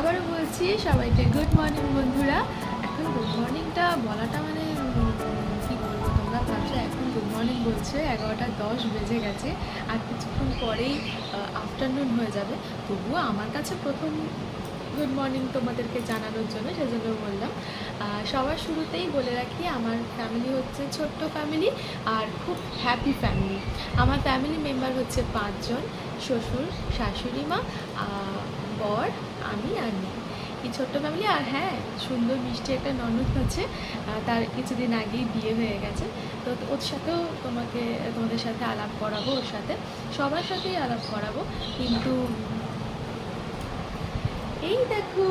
আবারও বলছি, সবাইকে গুড মর্নিং বন্ধুরা। এখন গুড মর্নিংটা বলাটা মানে কী বলব তোমরা ভাবছ? এখন গুড মর্নিং বলছে, এগারোটা দশ বেজে গেছে, আর কিছুক্ষণ পরেই আফটারনুন হয়ে যাবে। তবুও আমার কাছে প্রথম গুড মর্নিং তোমাদেরকে জানানোর জন্য, সেজন্য বললাম। সবার শুরুতেই বলে রাখি, আমার ফ্যামিলি হচ্ছে ছোট্ট ফ্যামিলি আর খুব হ্যাপি ফ্যামিলি আমার ফ্যামিলি মেম্বার হচ্ছে পাঁচজন, শ্বশুর, শাশুড়ি মা বর আমি আর নেই। এই ছোট্ট ফ্যামিলি, আর হ্যাঁ সুন্দর মিষ্টি একটা ননদ আছে তার কিছুদিন আগেই বিয়ে হয়ে গেছে। তো ওর সাথেও তোমাকে, তোমাদের সাথে আলাপ করাবো, ওর সাথে। সবার সাথেই আলাপ করাবো, কিন্তু এই দেখো,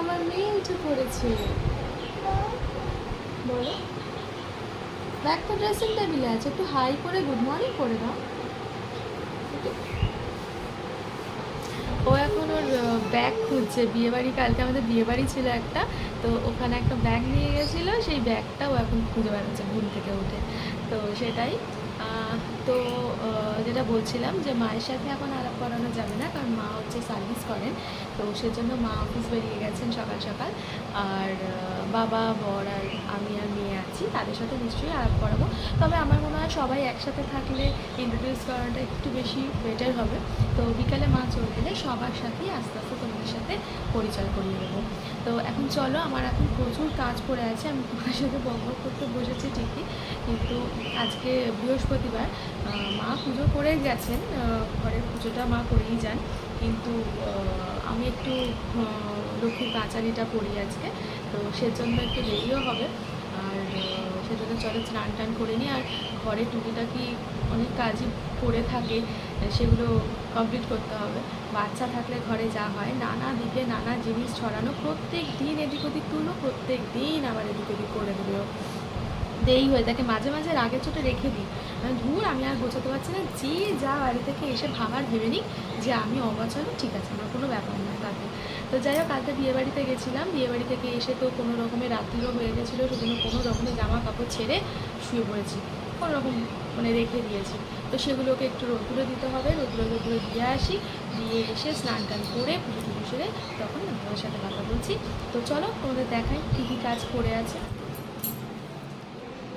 আমার মেয়ে উঠে পড়েছে। বলো। ব্যাগ ড্রেসিং টেবিলে আছে, একটু হাই করে গুড মর্নিং করে দাও। ও এখন ওর ব্যাগ খুঁজছে। বিয়েবাড়ি, কালকে আমাদের বিয়েবাড়ি ছিল একটা, তো ওখানে একটা ব্যাগ নিয়ে গেছিল। সেই ব্যাগটা ও এখন খুঁজে বেড়াচ্ছে ঘুম থেকে উঠে। তো সেটাই। তো যেটা বলছিলাম যে মায়ের সাথে এখন আলাপ করানো যাবে না, কারণ মা হচ্ছে সার্ভিস করেন। তো সেজন্য মা অফিস বেরিয়ে গেছেন সকাল সকাল। আর বাবা, বর আর আমি আর মেয়ে আছি তাদের সাথে নিশ্চয়ই আলাপ করাবো। তবে আমার মনে হয় সবাই একসাথে থাকলে ইন্ট্রোডিউস করাটা একটু বেশি বেটার হবে। তো বিকালে মা চলে গেলে সবার সাথেই আস্তে আস্তে তোমাদের সাথে পরিচয় করিয়ে দেবো। তো এখন চলো আমার এখন প্রচুর কাজ পড়ে আছে আমি তোমার সাথে বক বক করতে বসেছি ঠিকই। কিন্তু আজকে বৃহস্পতিবার মা পুজো করে গেছেন ঘরের পুজোটা মা করেই যান। কিন্তু আমি একটু আহ, লক্ষ্মীর কাচারিটা পড়ি আজকে। তো সেজন্য একটু দেরিও হবে। আর সেজন্য চলে স্নান টান করে নিই। আর ঘরে টুকিটাকি অনেক কাজই পড়ে থাকে, সেগুলো কমপ্লিট করতে হবে। বাচ্চা থাকলে ঘরে যা হয়, নানা দিকে নানা জিনিস ছড়ানো, প্রত্যেক দিন এদিক ওদিক তুলো, প্রত্যেক দিন আবার এদিক ওদিক করে দেবে দেই হয়ে থাকে। মাঝে মাঝে রাগের চোটে রেখে দিই। আমি ধুর, আমি আর গোছাতে পারছি না। যে যা বাড়ি থেকে এসে ভাবার ভেবে নিই যে আমি অগোছালো, ঠিক আছে, আমার কোনো ব্যাপার না তো যাই হোক, কালকে বিয়েবাড়িতে গেছিলাম। বিয়েবাড়ি থেকে এসে তো কোনো রকমের রাত্রিও হয়ে গেছিল, সেজন্য কোনো রকমের জামা কাপড় ছেড়ে শুয়ে পড়েছি। কোনো রকম মানে রেখে দিয়েছি। তো সেগুলোকে একটু রোদ্দুরে দিতে হবে, রোদ্দুরে রোদ্দুরে দিয়ে আসি। দিয়ে এসে স্নান টান করে পুজো টুজো সেরে তখন আপনাদের সাথে কথা বলছি। তো চলো, তোমাদের দেখাই কী কী কাজ পড়ে আছে।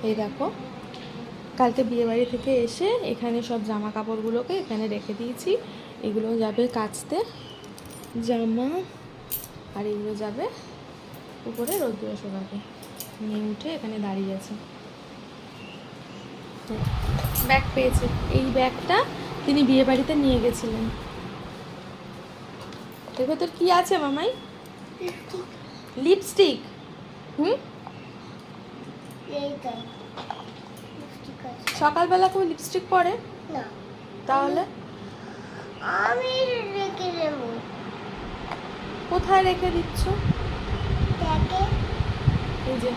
এই দেখো, কালকে বিয়েবাড়ি থেকে এসে এখানে সব জামা কাপড়গুলোকে এখানে রেখে দিয়েছি। এগুলো যাবে কাচতে। জামা আর এগুলো যাবে উপরে রোদ্দুরে শোকাবে। নিয়ে উঠে এখানে দাঁড়িয়ে আছে। ব্যাগ পেয়েছে। এই ব্যাগটা তিনি বিয়ে বাড়িতে নিয়ে গেছিলেন। এর তোর কি আছে মামাই? লিপস্টিক। হুম? সকালবেলা কেউ লিপস্টিক পরে? না। তাহলে? আমি রেখে দেবো। কোথায় রেখে দিচ্ছ? এই যে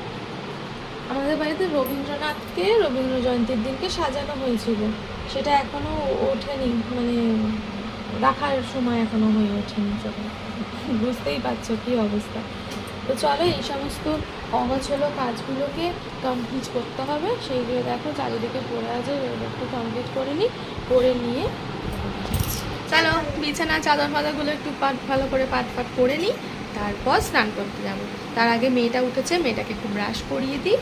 আমাদের বাড়িতে রবীন্দ্রনাথকে রবীন্দ্র জয়ন্তীর দিনকে সাজানো হয়েছিল। সেটা এখনও ওঠেনি মানে রাখার সময় এখনও হয়ে ওঠেনি বুঝতেই পারছ কি অবস্থা। তো চলো এই সমস্ত অগোছলো কাজগুলোকে কমপ্লিট করতে হবে। সেইগুলো দেখো চারিদিকে পড়ে আছে একটু কমপ্লিট করে নিই করে নিয়ে চলো, বিছানা চাদর ফাদরগুলো একটু পাট, ভালো করে পাট পাট করে নিই, তারপর স্নান করতে যাব। তার আগে মেয়েটা উঠেছে, মেয়েটাকে একটু ব্রাশ করিয়ে দিই।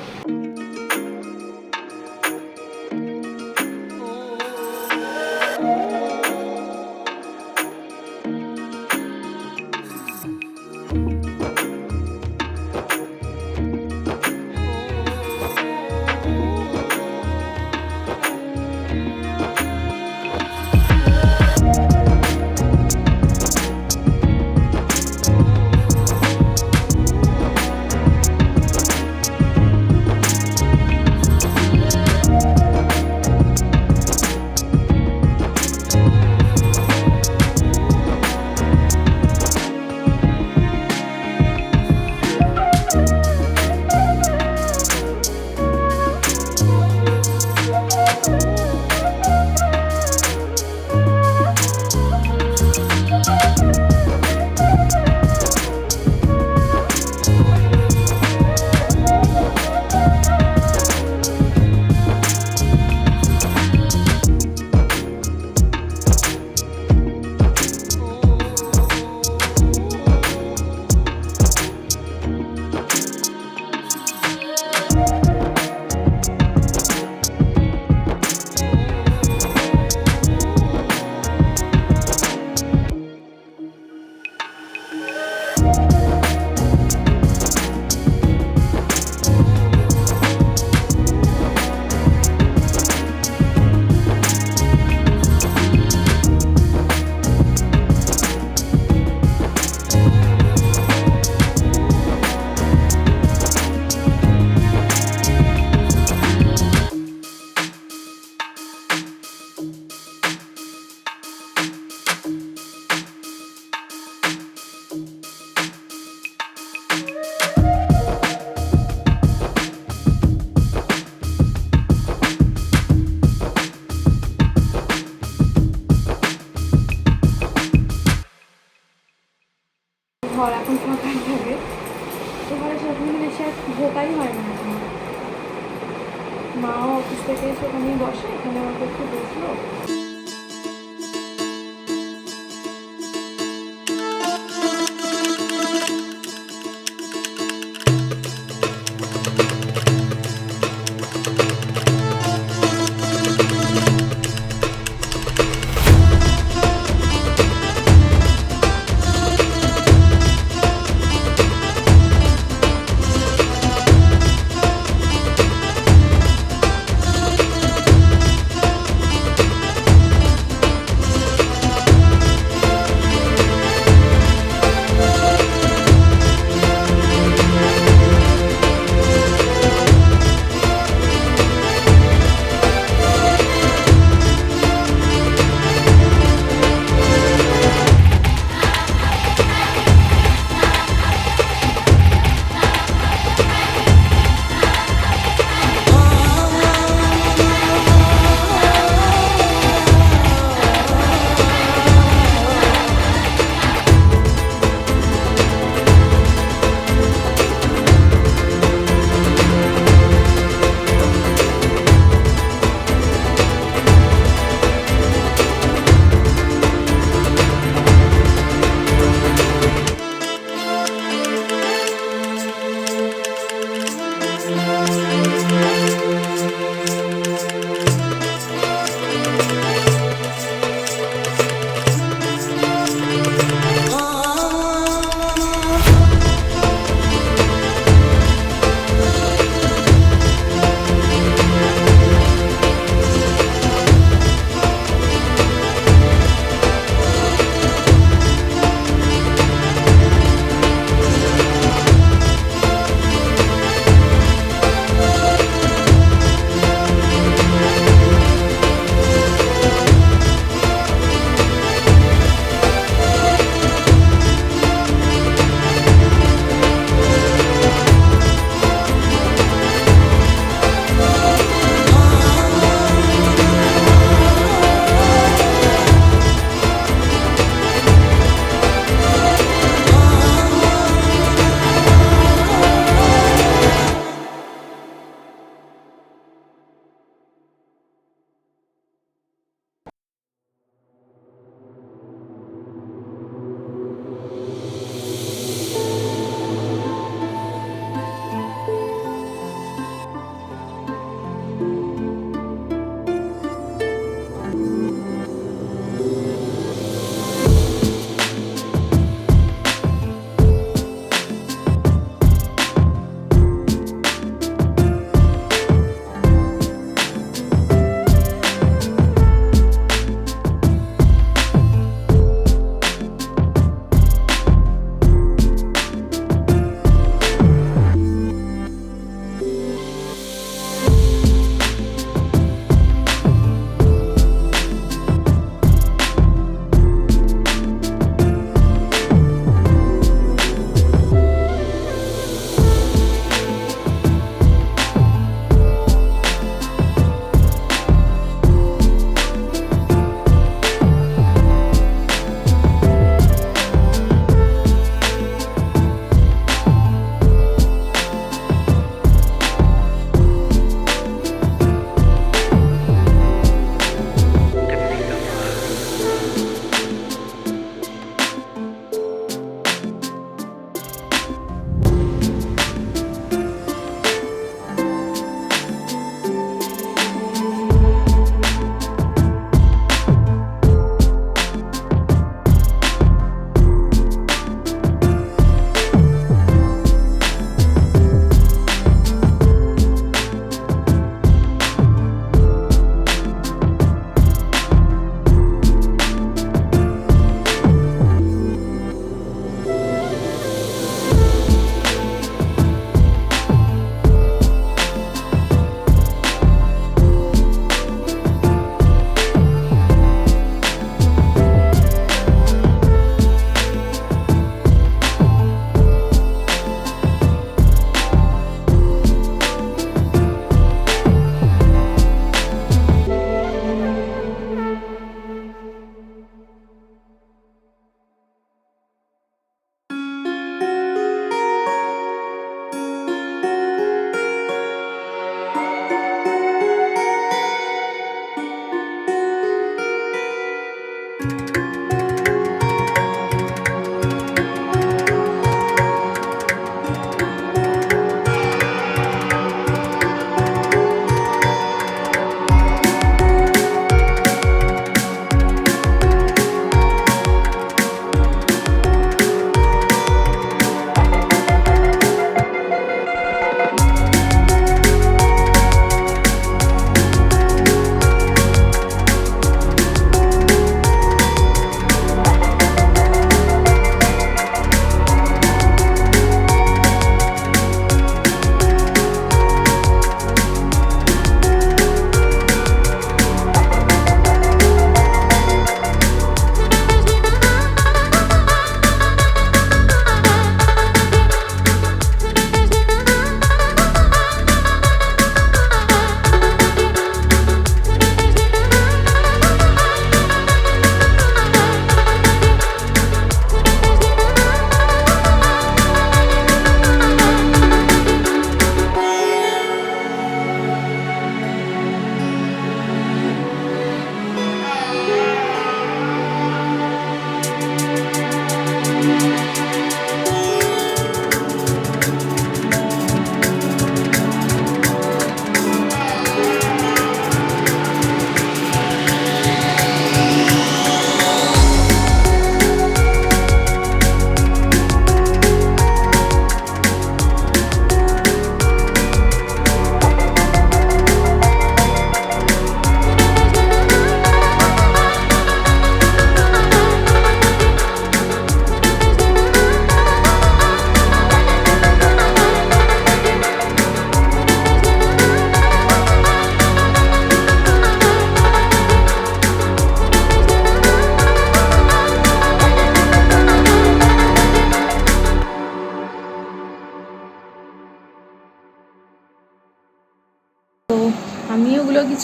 থাকে ওখানে সেরকম বেশি আর ঢোকাই হয় না এখন। মাও অফিস থেকে এসে ওখানেই বসে, এখানে আমাকে একটু বসল।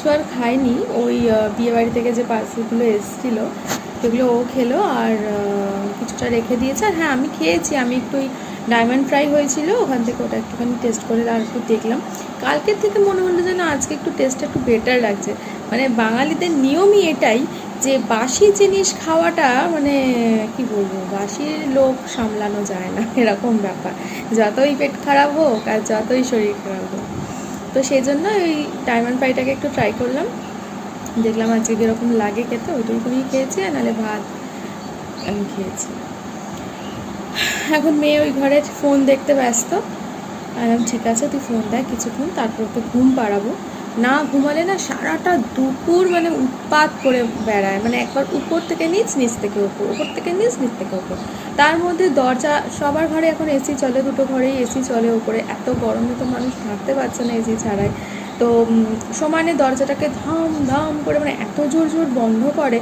কিছু আর খায়নি। ওই বিয়ে বাড়ি থেকে যে পার্সেলগুলো এসেছিল, সেগুলো ও খেলো আর কিছুটা রেখে দিয়েছে। আর হ্যাঁ আমি খেয়েছি। আমি একটু ওই ডায়মন্ড ফ্রাই হয়েছিল, ওখান থেকে ওটা একটুখানি টেস্ট করে আর একটু দেখলাম। কালকের থেকে মনে হলো যেন আজকে একটু টেস্টটা একটু বেটার লাগছে। মানে বাঙালিদের নিয়মই এটাই যে বাসি জিনিস খাওয়াটা মানে কি বলব, বাসির লোক সামলানো যায় না। এরকম ব্যাপার। যতই পেট খারাপ হোক আর যতই শরীর খারাপ হোক। তো সেই জন্য ওই ডায়মন্ড পাইটাকে একটু ট্রাই করলাম। দেখলাম আজকে কীরকম লাগে খেতে ওইটুকুনি খেয়েছি আর নাহলে ভাত আমি খেয়েছি। এখন মেয়ে ওই ঘরে ফোন দেখতে ব্যস্ত। আর ঠিক আছে, তুই ফোন দেখ কিছুক্ষণ, তারপর তো ঘুম পাড়াবো। না ঘুমালে না সারাটা দুপুর মানে উৎপাত করে বেড়ায়। মানে একবার উপর থেকে নিচ নিচ থেকে উপর উপর থেকে নিচ নিচ থেকে উপর। তার মধ্যে দরজা, সবার ঘরে এখন এসি চলে, দুটো ঘরেই এসি চলে, উপরে এত গরমে তো মানুষ থাকতে পারছে না এসি ছাড়াই। তো সমানে দরজাটাকে ধাম ধাম করে মানে এত জোর জোর বন্ধ করে,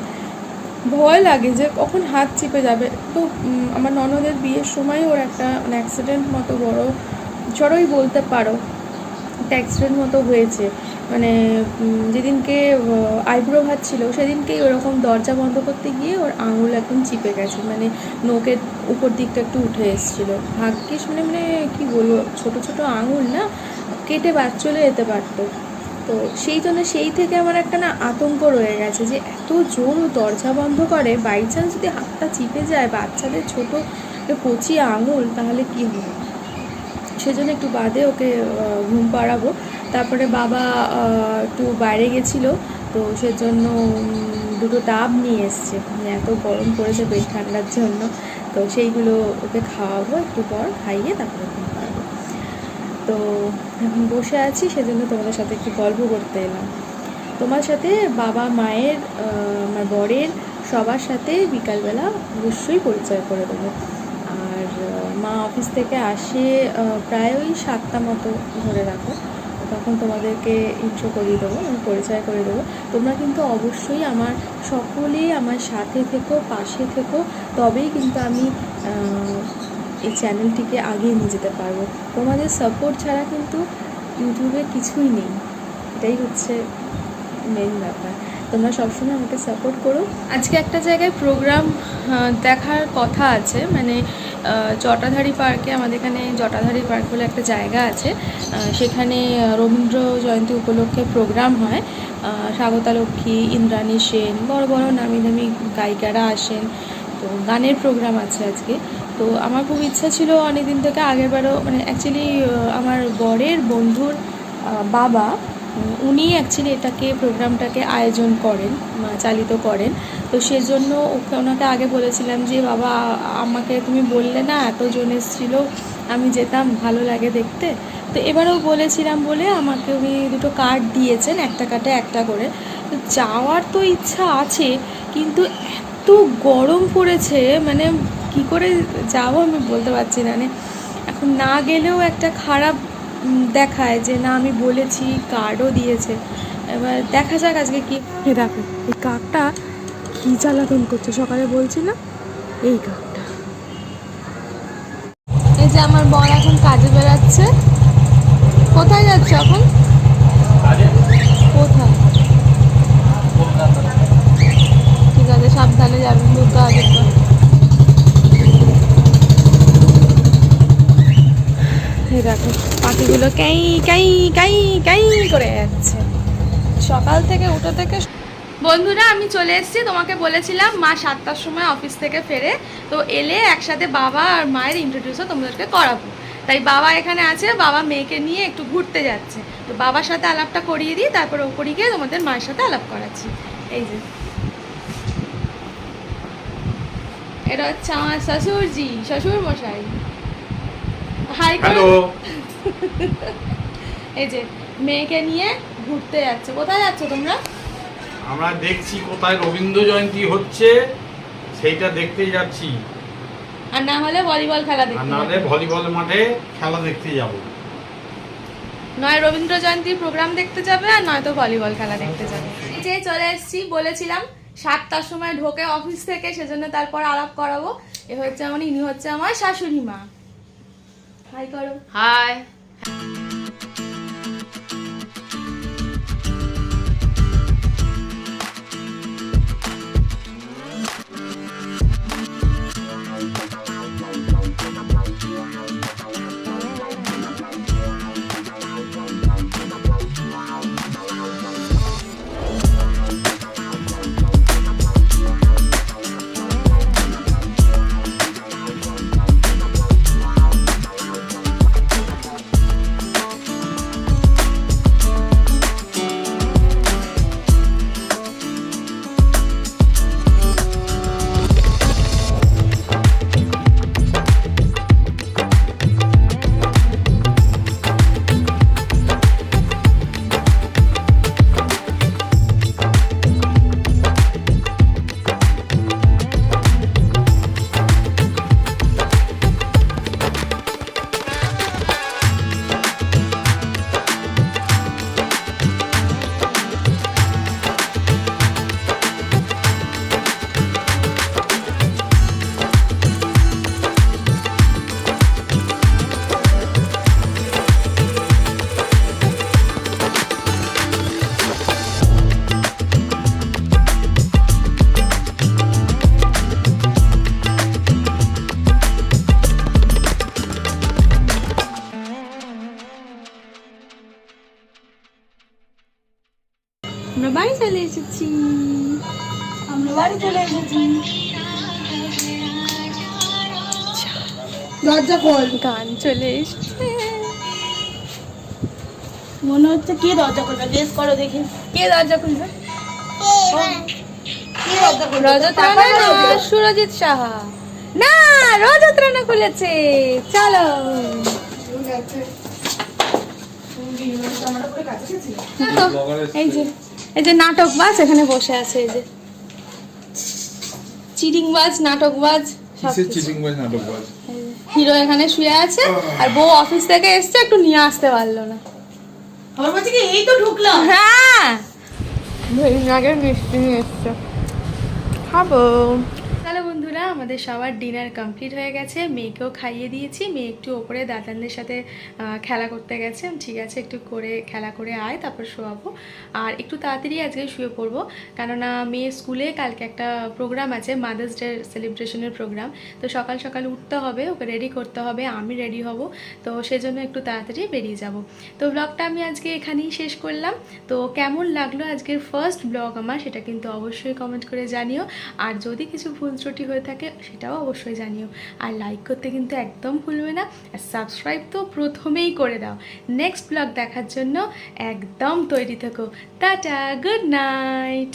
ভয় লাগে যে কখন হাত চিপে যাবে। তো আমার ননদের বিয়ের সময় ওর একটা মানে অ্যাক্সিডেন্ট মতো বড়, চড়োই বলতে পারো, একটা অ্যাক্সিডেন্ট মতো হয়েছে। মানে যেদিনকে আইব্রো ভাত ছিল, সেদিনকেই ওরকম দরজা বন্ধ করতে গিয়ে ওর আঙুল এখন চিপে গেছে মানে নোকের উপর দিকটা একটু উঠে এসেছিল। ভাগ্যিস মানে মানে কী বলব, ছোট ছোট আঙুল না, কেটে বাদ চলে যেতে পারতো। তো সেই জন্য সেই থেকে আমার একটা না আতঙ্ক রয়ে গেছে যে, এত জোর দরজা বন্ধ করে, বাই চান্স যদি হাতটা চিপে যায়, বাচ্চাদের ছোট কচি আঙুল, তাহলে কি হবে? সেজন্য একটু বাদে ওকে ঘুম পাড়াবো। তারপরে বাবা একটু বাইরে গেছিল, তো সেজন্য দুটো ডাব নিয়ে এসছে। মানে এত গরম পড়েছে পেট ঠান্ডার জন্য, তো সেইগুলো ওকে খাওয়াবো একটু পর, খাইয়ে তারপরে ঘুম তো এখন বসে আছি, সেজন্য তোমাদের সাথে একটু গল্প করতে এলাম। তোমার সাথে বাবা, মায়ের আমার বরের, সবার সাথে বিকালবেলা অবশ্যই পরিচয় করে দেবো। আর মা অফিস থেকে আসে প্রায় ওই সাতটা মতো ধরে রাখো। তখন তোমাদেরকে ইন্ট্রো করিয়ে দেবো আমি পরিচয় করে দেবো। তোমরা কিন্তু অবশ্যই আমার সকলেই আমার সাথে থেকো, পাশে থেকো। তবেই কিন্তু আমি এই চ্যানেলটিকে আগিয়ে নিয়ে যেতে পারব। তোমাদের সাপোর্ট ছাড়া কিন্তু ইউটিউবে কিছুই নেই। এটাই হচ্ছে মেন ব্যাপার। তোমরা সবসময় আমাকে সাপোর্ট করো। আজকে একটা জায়গায় প্রোগ্রাম দেখার কথা আছে। মানে জটাধারী পার্কে আমাদের এখানে জটাধারী পার্ক বলে একটা জায়গা আছে। সেখানে রবীন্দ্র জয়ন্তী উপলক্ষে প্রোগ্রাম হয়। স্বাগতা লক্ষ্মী ইন্দ্রাণী সেন, বড় বড় নামি দামি গায়িকারা আসেন। তো গানের প্রোগ্রাম আছে আজকে। তো আমার খুব ইচ্ছা ছিল অনেক দিন থেকে আগেরবারও মানে অ্যাকচুয়ালি আমার বরের বন্ধুর বাবা উনি অ্যাকচুয়ালি এটাকে, প্রোগ্রামটাকে আয়োজন করেন চালিত করেন। তো সেজন্য ওকে, ওনাকে আগে বলেছিলাম যে, বাবা, আমাকে তুমি বললে না, এতজন এসেছিল, আমি যেতাম, ভালো লাগে দেখতে। তো এবারেও বলেছিলাম বলে আমাকে উনি দুটো কার্ড দিয়েছেন, একটা কার্ডে একটা করে। তো যাওয়ার তো ইচ্ছা আছে, কিন্তু এত গরম পড়েছে মানে কি করে যাব আমি বলতে পারছি না। মানে এখন না গেলেও একটা খারাপ দেখায় যে না আমি বলেছি কার্ডও দিয়েছে। এবার দেখা যাক আজকে কি। এ দেখো এই কাকটা কি জ্বালাতন করছে? সকালে বলছি না এই কাকটা এই যে আমার বর এখন কাজে বেরাচ্ছে। কোথায় যাচ্ছে এখন? কোথায়? ঠিক আছে সাবধানে যাবেন দুটো আগে তো দেখো, পাখিগুলো ক্যাই ক্যাই ক্যাই ক্যাই করে যাচ্ছে। সকাল থেকে, উঠে থেকে বন্ধুরা, আমি চলে এসেছি। তোমাকে বলেছিলাম মা সাতটার সময় অফিস থেকে ফেরে। তো এলে একসাথে বাবা আর মায়ের ইন্ট্রোডিউসও তোমাদেরকে করাবো। তাই বাবা এখানে আছে, বাবা মেয়েকে নিয়ে একটু ঘুরতে যাচ্ছে। তো বাবার সাথে আলাপটা করিয়ে দিই, তারপর ওপরে গিয়ে তোমাদের মায়ের সাথে আলাপ করাচ্ছি। এই যে। এটা হচ্ছে আমার শ্বশুরজি শ্বশুর মশাই হাই হ্যালো এই যে মেয়েকে নিয়ে ঘুরতে যাচ্ছে। কোথায় যাচ্ছ তোমরা? আমরা দেখছি কোথায় রবীন্দ্র জয়ন্তী হচ্ছে সেইটা দেখতে যাচ্ছি। আর না হলে ভলিবল খেলা আর দেখতে নাহলে যাবে। ভলিবল মাঠে খেলা দেখতে যাব। নয় রবীন্দ্র জয়ন্তী প্রোগ্রাম দেখতে যাবে আর নয়তো ভলিবল খেলা দেখতে যাবে। যে চলে এসেছি বলেছিলাম সাতটার সময় ঢোকে অফিস থেকে সেজন্য তারপর আলাপ করাবো। এ হচ্ছে আমার ইনি হচ্ছে আমার শাশুড়ি মা। হাই করো হাই দরজা খোল গান চলে এসেছে। মনে হচ্ছে কে দরজা খুলবে? গেস করো দেখি। কে দরজা খুলবে? রজত রানা সুরজিৎ সাহা। না রজত রানা খুলেছে। চলো। এই যে এই যে নাটকবাজ এখানে বসে আছে এই যে। চিটিংবাজ নাটকবাজ। হিরো এখানে শুয়ে আছে আর বউ অফিস থেকে এসছে একটু নিয়ে আসতে পারল না। আমার বলছে কি এই তো ঢুকলাম। হ্যাঁ। আগের মিষ্টি নিয়ে এসছে। খাব। বন্ধুরা, আমাদের সবার ডিনার কমপ্লিট হয়ে গেছে। মেয়েকেও খাইয়ে দিয়েছি। মেয়ে একটু ওপরে দাদানদের সাথে খেলা করতে গেছে। ঠিক আছে, একটু করে খেলা করে আয়, তারপর শোয়াবো। আর একটু তাড়াতাড়ি আজকে শুয়ে পড়ব। কেননা মেয়ে স্কুলে কালকে একটা প্রোগ্রাম আছে মাদার্স ডে সেলিব্রেশনের প্রোগ্রাম তো সকাল সকাল উঠতে হবে, ওকে রেডি করতে হবে, আমি রেডি হব। তো সেজন্য একটু তাড়াতাড়ি বেরিয়ে যাব। তো ব্লগটা আমি আজকে এখানেই শেষ করলাম। তো কেমন লাগল আজকের ফার্স্ট ব্লগ আমার, সেটা কিন্তু অবশ্যই কমেন্ট করে জানিও। আর যদি কিছু ভুল ত্রুটি হয়ে থাকে সেটাও অবশ্যই জানিও। আর লাইক করতে কিন্তু একদম ভুলবে না আর সাবস্ক্রাইব তো প্রথমেই করে দাও। নেক্সট ব্লগ দেখার জন্য একদম তৈরি থেকো। Tata good night